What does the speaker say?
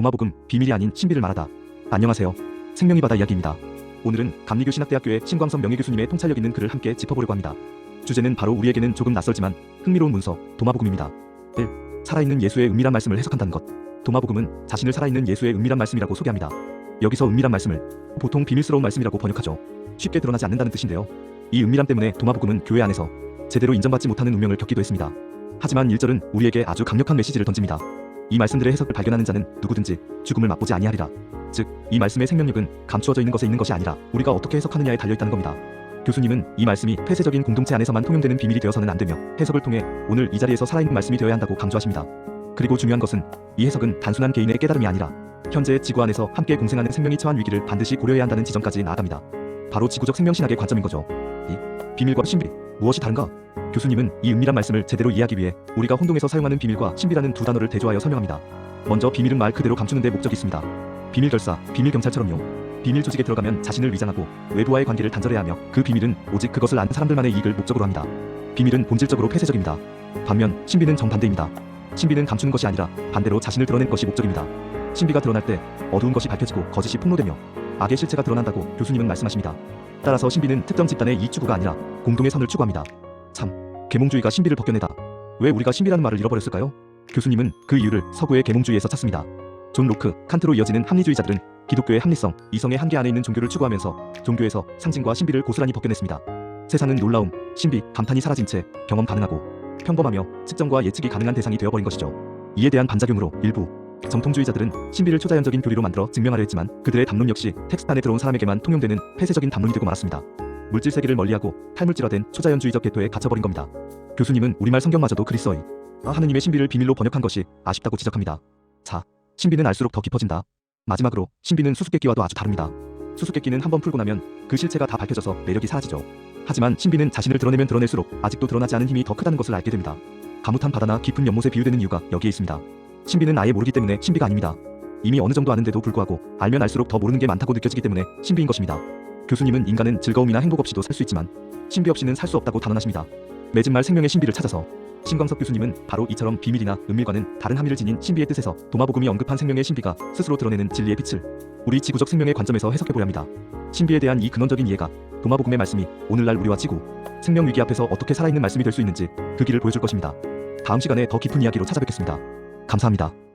도마복음 비밀이 아닌 신비를 말하다. 안녕하세요. 생명이 바다 이야기입니다. 오늘은 감리교 신학대학교의 신광선 명예교수님의 통찰력 있는 글을 함께 짚어보려고 합니다. 주제는 바로 우리에게는 조금 낯설지만 흥미로운 문서 도마복음입니다. 1. 살아있는 예수의 은밀한 말씀을 해석한다는 것. 도마복음은 자신을 살아있는 예수의 은밀한 말씀이라고 소개합니다. 여기서 은밀한 말씀을 보통 비밀스러운 말씀이라고 번역하죠. 쉽게 드러나지 않는다는 뜻인데요. 이 은밀함 때문에 도마복음은 교회 안에서 제대로 인정받지 못하는 운명을 겪기도 했습니다. 하지만 1절은 우리에게 아주 강력한 메시지를 던집니다. 이 말씀들의 해석을 발견하는 자는 누구든지 죽음을 맛보지 아니하리라. 즉, 이 말씀의 생명력은 감추어져 있는 것에 있는 것이 아니라 우리가 어떻게 해석하느냐에 달려 있다는 겁니다. 교수님은 이 말씀이 폐쇄적인 공동체 안에서만 통용되는 비밀이 되어서는 안 되며 해석을 통해 오늘 이 자리에서 살아있는 말씀이 되어야 한다고 강조하십니다. 그리고 중요한 것은 이 해석은 단순한 개인의 깨달음이 아니라 현재의 지구 안에서 함께 공생하는 생명이 처한 위기를 반드시 고려해야 한다는 지점까지 나아갑니다. 바로 지구적 생명신학의 관점인 거죠. 이 비밀과 신비 무엇이 다른가? 교수님은 이 은밀한 말씀을 제대로 이해하기 위해 우리가 혼동에서 사용하는 비밀과 신비라는 두 단어를 대조하여 설명합니다. 먼저 비밀은 말 그대로 감추는 데 목적이 있습니다. 비밀 결사, 비밀 경찰처럼요. 비밀 조직에 들어가면 자신을 위장하고 외부와의 관계를 단절해야 하며 그 비밀은 오직 그것을 아는 사람들만의 이익을 목적으로 합니다. 비밀은 본질적으로 폐쇄적입니다. 반면 신비는 정반대입니다. 신비는 감추는 것이 아니라 반대로 자신을 드러낸 것이 목적입니다. 신비가 드러날 때 어두운 것이 밝혀지고 거짓이 폭로되며 악의 실체가 드러난다고 교수님은 말씀하십니다. 따라서 신비는 특정 집단의 이익 추구가 아니라 공동의 선을 추구합니다. 참, 계몽주의가 신비를 벗겨내다. 왜 우리가 신비라는 말을 잃어버렸을까요? 교수님은 그 이유를 서구의 계몽주의에서 찾습니다. 존 로크, 칸트로 이어지는 합리주의자들은 기독교의 합리성, 이성의 한계 안에 있는 종교를 추구하면서 종교에서 상징과 신비를 고스란히 벗겨냈습니다. 세상은 놀라움, 신비, 감탄이 사라진 채 경험 가능하고 평범하며 측정과 예측이 가능한 대상이 되어버린 것이죠. 이에 대한 반작용으로 일부 정통주의자들은 신비를 초자연적인 교리로 만들어 증명하려 했지만 그들의 담론 역시 텍스트 안에 들어온 사람에게만 통용되는 폐쇄적인 담론이 되고 말았습니다. 물질 세계를 멀리하고 탈물질화된 초자연주의적 궤토에 갇혀버린 겁니다. 교수님은 우리말 성경마저도 그리스어이 아, 하느님의 신비를 비밀로 번역한 것이 아쉽다고 지적합니다. 자, 신비는 알수록 더 깊어진다. 마지막으로 신비는 수수께끼와도 아주 다릅니다. 수수께끼는 한번 풀고 나면 그 실체가 다 밝혀져서 매력이 사라지죠. 하지만 신비는 자신을 드러내면 드러낼수록 아직도 드러나지 않은 힘이 더 크다는 것을 알게 됩니다. 가무탄 바다나 깊은 연못에 비유되는 이유가 여기에 있습니다. 신비는 아예 모르기 때문에 신비가 아닙니다. 이미 어느 정도 아는데도 불구하고 알면 알수록 더 모르는 게 많다고 느껴지기 때문에 신비인 것입니다. 교수님은 인간은 즐거움이나 행복 없이도 살 수 있지만 신비 없이는 살 수 없다고 단언하십니다. 맺은 말 생명의 신비를 찾아서 신광석 교수님은 바로 이처럼 비밀이나 은밀과는 다른 함의를 지닌 신비의 뜻에서 도마복음이 언급한 생명의 신비가 스스로 드러내는 진리의 빛을 우리 지구적 생명의 관점에서 해석해보려 합니다. 신비에 대한 이 근원적인 이해가 도마복음의 말씀이 오늘날 우리와 지구, 생명 위기 앞에서 어떻게 살아있는 말씀이 될 수 있는지 그 길을 보여줄 것입니다. 다음 시간에 더 깊은 이야기로 찾아뵙겠습니다. 감사합니다.